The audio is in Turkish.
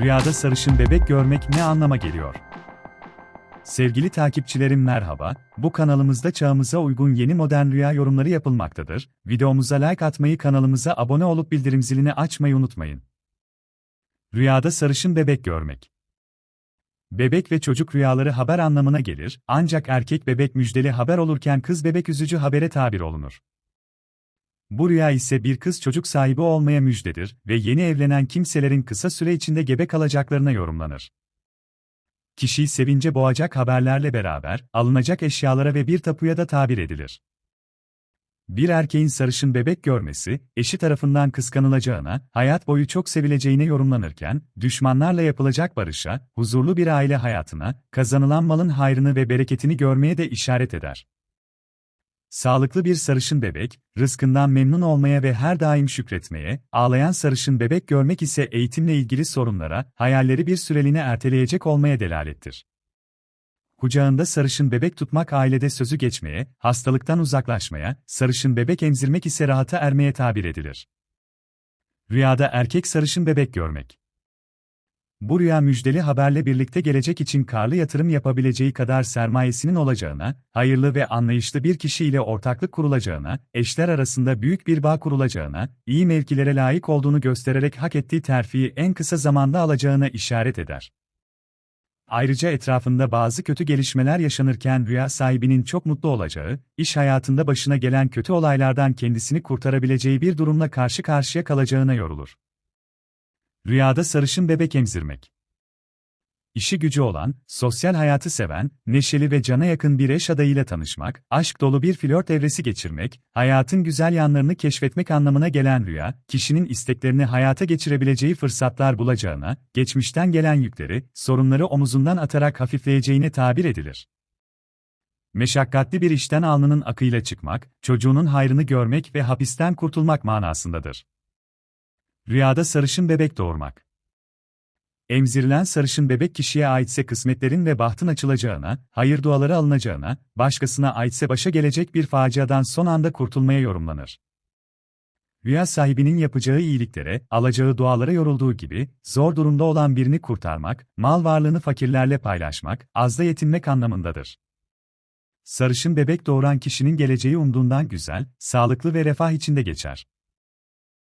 Rüyada sarışın bebek görmek ne anlama geliyor? Sevgili takipçilerim merhaba, bu kanalımızda çağımıza uygun yeni modern rüya yorumları yapılmaktadır. Videomuza like atmayı kanalımıza abone olup bildirim zilini açmayı unutmayın. Rüyada sarışın bebek görmek. Bebek ve çocuk rüyaları haber anlamına gelir, ancak erkek bebek müjdeli haber olurken kız bebek üzücü habere tabir olunur. Bu rüya ise bir kız çocuk sahibi olmaya müjdedir ve yeni evlenen kimselerin kısa süre içinde gebe kalacaklarına yorumlanır. Kişiyi sevince boğacak haberlerle beraber, alınacak eşyalara ve bir tapuya da tabir edilir. Bir erkeğin sarışın bebek görmesi, eşi tarafından kıskanılacağına, hayat boyu çok sevileceğine yorumlanırken, düşmanlarla yapılacak barışa, huzurlu bir aile hayatına, kazanılan malın hayrını ve bereketini görmeye de işaret eder. Sağlıklı bir sarışın bebek, rızkından memnun olmaya ve her daim şükretmeye, ağlayan sarışın bebek görmek ise eğitimle ilgili sorunlara, hayalleri bir süreliğine erteleyecek olmaya delalettir. Kucağında sarışın bebek tutmak ailede sözü geçmeye, hastalıktan uzaklaşmaya, sarışın bebek emzirmek ise rahata ermeye tabir edilir. Rüyada erkek sarışın bebek görmek. Bu rüya müjdeli haberle birlikte gelecek için karlı yatırım yapabileceği kadar sermayesinin olacağına, hayırlı ve anlayışlı bir kişiyle ortaklık kurulacağına, eşler arasında büyük bir bağ kurulacağına, iyi mevkilere layık olduğunu göstererek hak ettiği terfiyi en kısa zamanda alacağına işaret eder. Ayrıca etrafında bazı kötü gelişmeler yaşanırken rüya sahibinin çok mutlu olacağı, iş hayatında başına gelen kötü olaylardan kendisini kurtarabileceği bir durumla karşı karşıya kalacağına yorulur. Rüyada sarışın bebek emzirmek. İşi gücü olan, sosyal hayatı seven, neşeli ve cana yakın bir eş adayıyla tanışmak, aşk dolu bir flört evresi geçirmek, hayatın güzel yanlarını keşfetmek anlamına gelen rüya, kişinin isteklerini hayata geçirebileceği fırsatlar bulacağına, geçmişten gelen yükleri, sorunları omuzundan atarak hafifleyeceğine tabir edilir. Meşakkatli bir işten alnının akıyla çıkmak, çocuğunun hayrını görmek ve hapisten kurtulmak manasındadır. Rüyada sarışın bebek doğurmak. Emzirilen sarışın bebek kişiye aitse kısmetlerin ve bahtın açılacağına, hayır duaları alınacağına, başkasına aitse başa gelecek bir faciadan son anda kurtulmaya yorumlanır. Rüya sahibinin yapacağı iyiliklere, alacağı dualara yorulduğu gibi, zor durumda olan birini kurtarmak, mal varlığını fakirlerle paylaşmak, azda yetinmek anlamındadır. Sarışın bebek doğuran kişinin geleceği umduğundan güzel, sağlıklı ve refah içinde geçer.